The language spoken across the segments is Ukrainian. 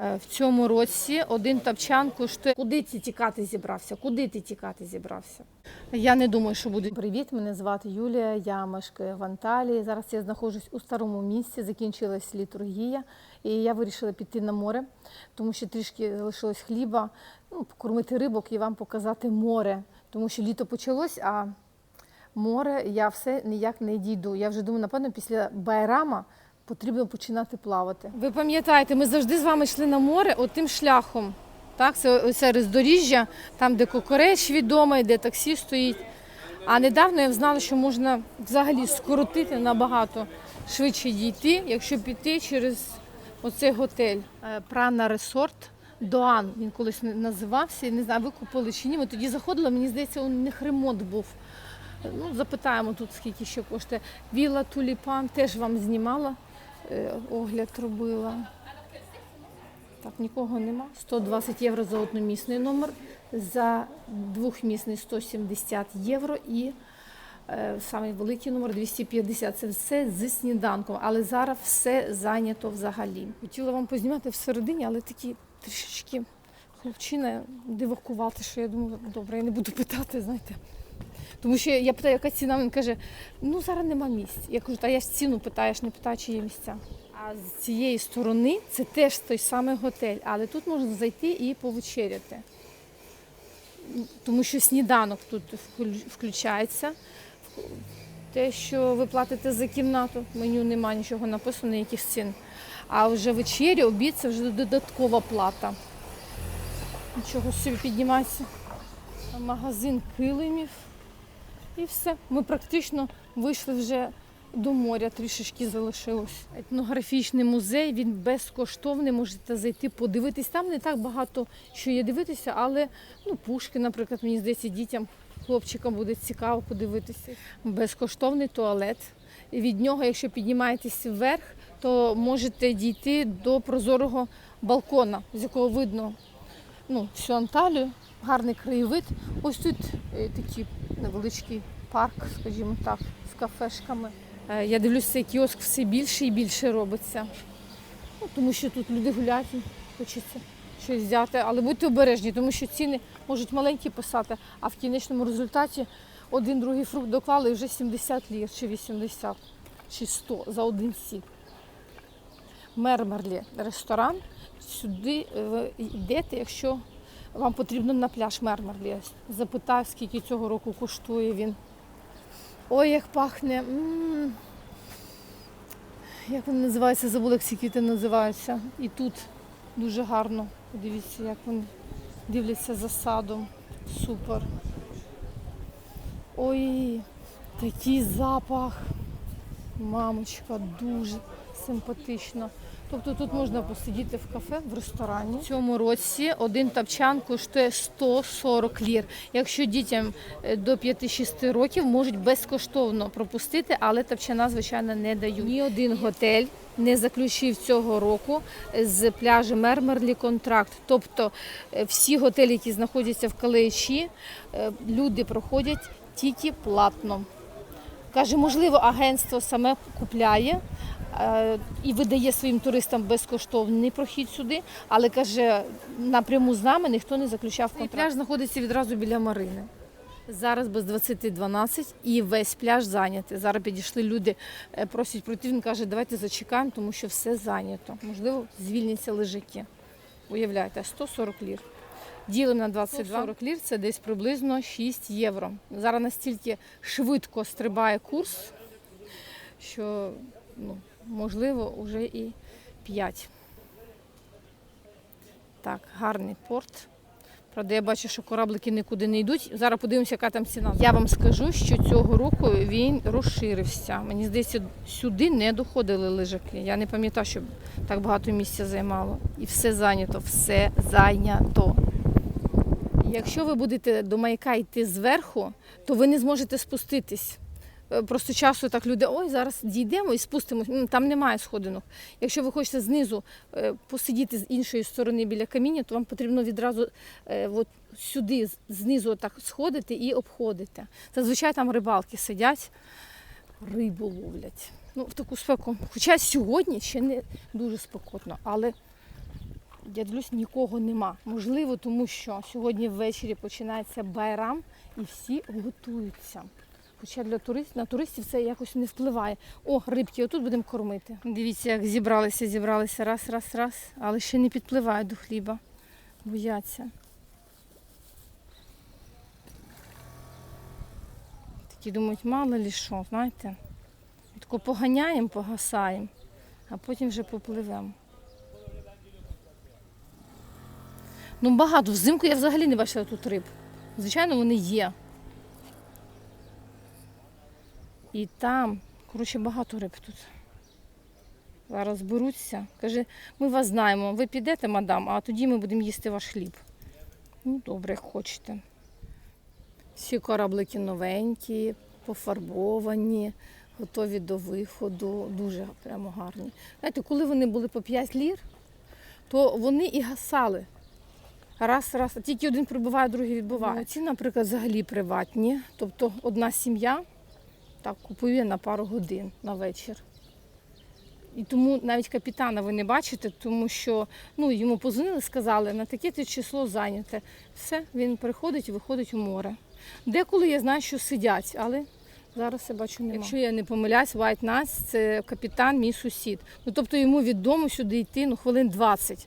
Е, В цьому році один тапчан коштує. Куди ти тікати зібрався? Куди ти тікати зібрався? Я не думаю, що буде. Привіт, мене звати Юлія. Я мешкаю в Анталії. Зараз я знаходжусь у старому місці. Закінчилась літургія, і я вирішила піти на море, тому що трішки залишилось хліба, ну, покормити рибок і вам показати море, тому що літо почалось, а море я все ніяк не дійду. Я вже думаю, напевно, після Байрама потрібно починати плавати. Ви пам'ятаєте, ми завжди з вами йшли на море отим шляхом. Так, це оце роздоріжжя, там, де кокореч відомий, де таксі стоїть. А недавно я знала, що можна взагалі скоротити набагато швидше дійти, якщо піти через оцей готель. Е, Прана Ресорт. Доан він колись називався, не знаю, викупили чи ні. Ми тоді заходили, мені здається, у них ремонт був. Ну, запитаємо тут, скільки ще коштує. Віла Туліпан теж вам знімала, е, огляд робила. Так, нікого нема. 120 євро за одномісний номер, за двохмісний 170 євро і е, самий великий номер 250. Це все зі сніданком, але зараз все зайнято взагалі. Хотіла вам познімати всередині, але такі трішечки хлопчина дивакувати, що я думаю, добре, я не буду питати, знаєте. Тому що я питаю, яка ціна, він каже, ну зараз нема місць. Я кажу, та я ж ціну питаю, я не питаю, чи є місця. А з цієї сторони це теж той самий готель, але тут можна зайти і повечеряти. Тому що сніданок тут включається. Те, що ви платите за кімнату, в меню немає нічого написано, ніяких цін. А вже вечеря, обід це вже додаткова плата. Нічого собі піднімається. Магазин килимів. І все. Ми практично вийшли вже до моря, трішечки залишилось. Етнографічний музей, він безкоштовний, можете зайти подивитись. Там не так багато що є дивитися, але ну, пушки, наприклад, мені здається, дітям, хлопчикам буде цікаво подивитися. Безкоштовний туалет. І від нього, якщо піднімаєтесь вверх, то можете дійти до прозорого балкона, з якого видно ну, всю Анталію, гарний краєвид. Ось тут е, такий невеличкий парк, скажімо так, з кафешками. Е, Я дивлюся, цей кіоск все більше і більше робиться. Ну, тому що тут люди гуляють, хочеться щось взяти. Але будьте обережні, тому що ціни можуть маленькі писати, а в кінечному результаті один другий фрукт доклали вже 70 лір, чи 80, чи 100 за один сік. Мермерлі ресторан. Сюди ви йдете, якщо вам потрібно на пляж Мермерлі. Я Запитаю, скільки цього року коштує він. Ой, як пахне. М. Як вони називаються? Забула, як ці квіти називаються. І тут дуже гарно. Подивіться, як вони дивляться за садом. Супер. Ой, такий запах. Мамочка, дуже симпатично. Тобто тут можна посидіти в кафе, в ресторані. В цьому році один тапчан коштує 140 лір. Якщо дітям е, до 5-6 років можуть безкоштовно пропустити, але тапчана, звичайно, не дають. Ні один готель не заключив цього року з пляжу Мермерлі контракт. Тобто е, всі готелі, які знаходяться в Калеїчі, е, люди проходять тільки платно. Каже, можливо, агентство саме купляє е, і видає своїм туристам безкоштовний прохід сюди, але каже, напряму з нами ніхто не заключав контракт. Пляж знаходиться відразу біля Марини. Зараз без 20.12 і весь пляж зайнятий. Зараз підійшли люди, е, просять пройти. Він каже, давайте зачекаємо, тому що все зайнято. Можливо, звільняться лежаки. Уявляєте, 140 лір. Ділимо на 22 40 лір, це десь приблизно 6 євро. Зараз настільки швидко стрибає курс, що ну, можливо вже і 5. Так, гарний порт. Правда, я бачу, що кораблики нікуди не йдуть. Зараз подивимося, яка там ціна. Я вам скажу, що цього року він розширився. Мені здається, сюди не доходили лежаки. Я не пам'ятаю, щоб так багато місця займало. І все зайнято, все зайнято. Якщо ви будете до маяка йти зверху, то ви не зможете спуститись. Е, Просто часу так люди, ой, зараз дійдемо і спустимось. Там немає сходинок. Якщо ви хочете знизу е, посидіти з іншої сторони біля каміння, то вам потрібно відразу е, от сюди, знизу так сходити і обходити. Зазвичай там рибалки сидять, рибу ловлять. Ну, в таку спеку. Хоча сьогодні ще не дуже спекотно, але я дивлюсь, нікого нема. Можливо, тому що сьогодні ввечері починається байрам і всі готуються. Хоча для туристів на туристів це якось не впливає. О, рибки, отут будемо кормити. Дивіться, як зібралися, зібралися раз, раз, раз, але ще не підпливають до хліба. Бояться. Такі думають, мало лі що, знаєте. Тако поганяємо, погасаємо, а потім вже попливемо. Ну, багато. Взимку я взагалі не бачила тут риб. Звичайно, вони є. І там, коротше, багато риб тут. Зараз беруться. Каже, ми вас знаємо, ви підете, мадам, а тоді ми будемо їсти ваш хліб. Ну, добре, як хочете. Всі кораблики новенькі, пофарбовані, готові до виходу, дуже прямо гарні. Знаєте, коли вони були по 5 лір, то вони і гасали. Раз, раз, тільки один прибуває, другий відбуває. Ці, наприклад, взагалі приватні. Тобто одна сім'я так купує на пару годин на вечір. І тому навіть капітана ви не бачите, тому що ну, йому позвонили, сказали, на таке то число зайняте. Все, він приходить і виходить у море. Деколи я знаю, що сидять, але зараз я бачу немає. Якщо я не помиляюсь, White Nuts – це капітан, мій сусід. Ну, тобто йому від дому сюди йти ну, хвилин 20.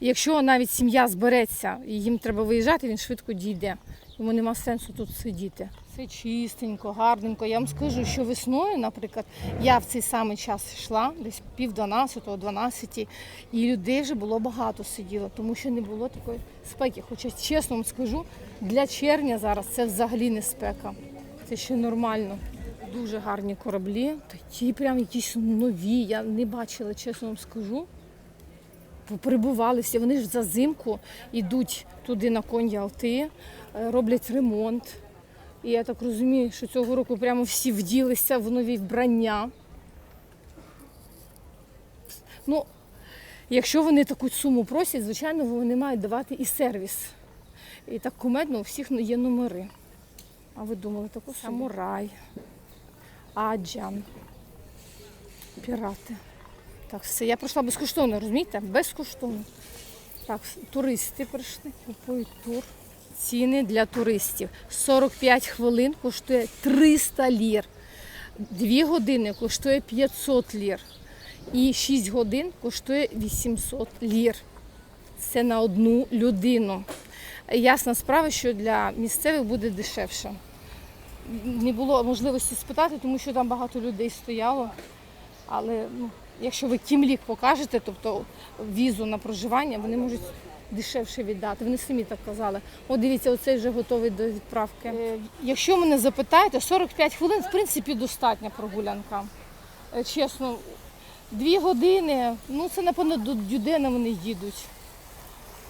І Якщо навіть сім'я збереться і їм треба виїжджати, він швидко дійде. Йому нема сенсу тут сидіти. Все чистенько, гарненько. Я вам скажу, що весною, наприклад, я в цей самий час йшла, десь пів 12, 12, і людей вже було багато сиділо, тому що не було такої спеки. Хоча чесно вам скажу, для червня зараз це взагалі не спека. Це ще нормально. Дуже гарні кораблі, такі прям якісь нові. Я не бачила, чесно вам скажу. Прибували всі. Вони ж за зимку йдуть туди на конь Ялти, е, роблять ремонт. І я так розумію, що цього року прямо всі вділися в нові вбрання. Ну, якщо вони таку суму просять, звичайно, вони мають давати і сервіс. І так кумедно у всіх є номери. А ви думали, таку самурай, аджан, пірати. Так, все, я пройшла безкоштовно, розумієте? Безкоштовно. Так, туристи прийшли, купують тур. Ціни для туристів. 45 хвилин коштує 300 лір. 2 години коштує 500 лір. І 6 годин коштує 800 лір. Це на одну людину. Ясна справа, що для місцевих буде дешевше. Не було можливості спитати, тому що там багато людей стояло. Але ну, якщо ви кімлік покажете, тобто візу на проживання, вони можуть дешевше віддати. Вони самі так казали. От дивіться, оцей вже готовий до відправки. Е, Якщо мене запитаєте, 45 хвилин, в принципі, достатня прогулянка. Е, Чесно, дві години, ну це напевно до Дюдена вони їдуть.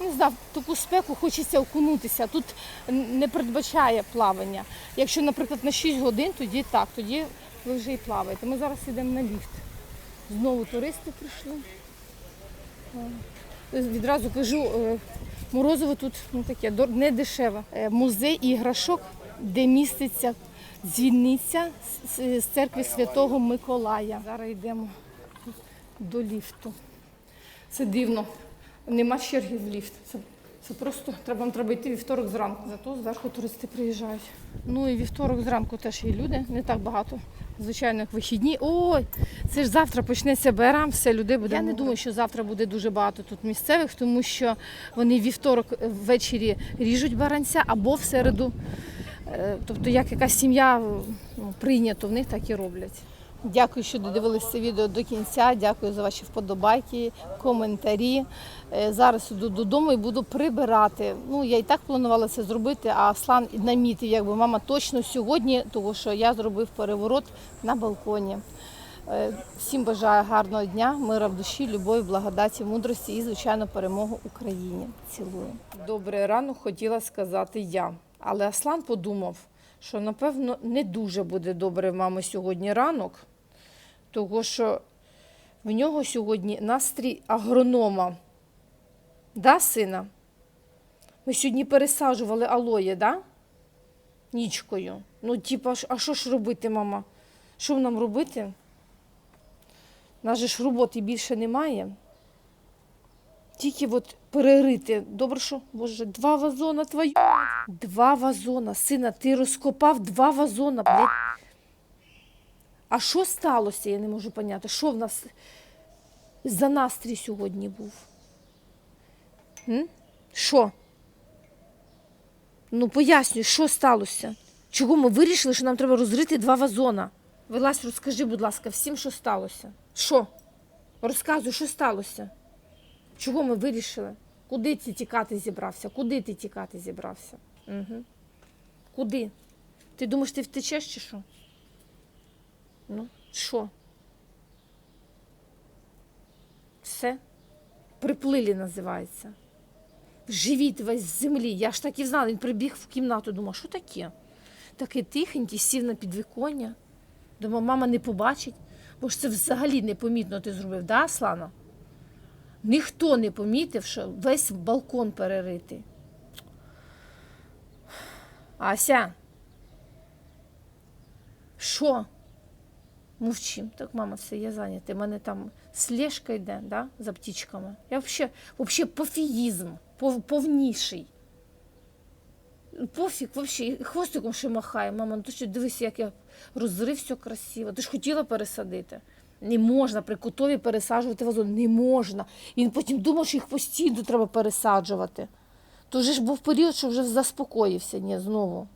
Не знаю, таку спеку хочеться окунутися. Тут не передбачає плавання. Якщо, наприклад, на 6 годин, тоді так, тоді ви вже і плаваєте. Ми зараз йдемо на ліфт. Знову туристи прийшли. Відразу кажу, е, морозиво тут ну, таке не дешеве. Е, Музей іграшок, де міститься дзвіниця з- церкви Святого Миколая. Зараз йдемо до ліфту. Це дивно. Нема черги в ліфт. Це, це просто треба, вам треба йти вівторок зранку. Зато зверху туристи приїжджають. Ну і вівторок зранку теж є люди, не так багато. Звичайно, як вихідні. Ой, це ж завтра почнеться БРАМ, все люди буде. Я не думаю, що завтра буде дуже багато тут місцевих, тому що вони вівторок ввечері ріжуть баранця або в середу. Е, Тобто, як якась сім'я ну, прийнято, в них так і роблять. Дякую, що додивилися відео до кінця. Дякую за ваші вподобайки, коментарі. Е, Зараз іду додому і буду прибирати. Ну, я і так планувала це зробити, а Аслан намітив, якби мама точно сьогодні, тому що я зробив переворот на балконі. Е, Всім бажаю гарного дня, мира в душі, любові, благодаті, мудрості і, звичайно, перемогу Україні. Цілую. Добре рано хотіла сказати я, але Аслан подумав, що напевно не дуже буде добре мами сьогодні ранок, тому що в нього сьогодні настрій агронома. Да, сина? Ми сьогодні пересаджували алоє, да? Нічкою. Ну, типа, а що ж робити, мама? Що нам робити? Нас же ж роботи більше немає. Тільки от перерити. Добре, що, боже, два вазона твою. Два вазона. Сина, ти розкопав два вазона, блядь. А що сталося, я не можу поняти. Що в нас за настрій сьогодні був? М? Що? Ну, пояснюй, що сталося? Чого ми вирішили, що нам треба розрити два вазона? Вилазь, розкажи, будь ласка, всім, що сталося. Що? Розказуй, що сталося? Чого ми вирішили? Куди ти тікати зібрався? Куди ти тікати зібрався? Угу. Куди? Ти думаєш, ти втечеш чи що? Ну, що? Все? Приплилі називається. Живіт весь з землі. Я ж так і знала. Він прибіг в кімнату, думав, що таке? Такий тихенький, сів на підвіконня. Думав, мама не побачить, бо ж це взагалі непомітно ти зробив, да, Слана? Ніхто не помітив, що весь балкон переритий. Ася. Що? Мовчим. Так, мама, все, я зайнята. У мене там слежка йде, да, за птічками. Я взагалі, взагалі пофігізм, пов, повніший. Пофіг, взагалі, хвостиком ще махає. Мама, ну ти що дивись, як я розрив все красиво. Ти ж хотіла пересадити. Не можна при котові пересаджувати вазон. Не можна. Він потім думав, що їх постійно треба пересаджувати. То вже ж був період, що вже заспокоївся. Ні, знову.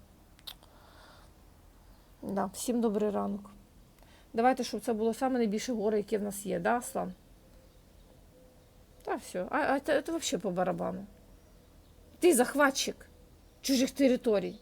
Да, всім добрий ранок. Давайте, щоб це було саме найбільше горе, яке в нас є, да, Аслан? Та все. А, це взагалі по барабану. Ти захватчик чужих територій.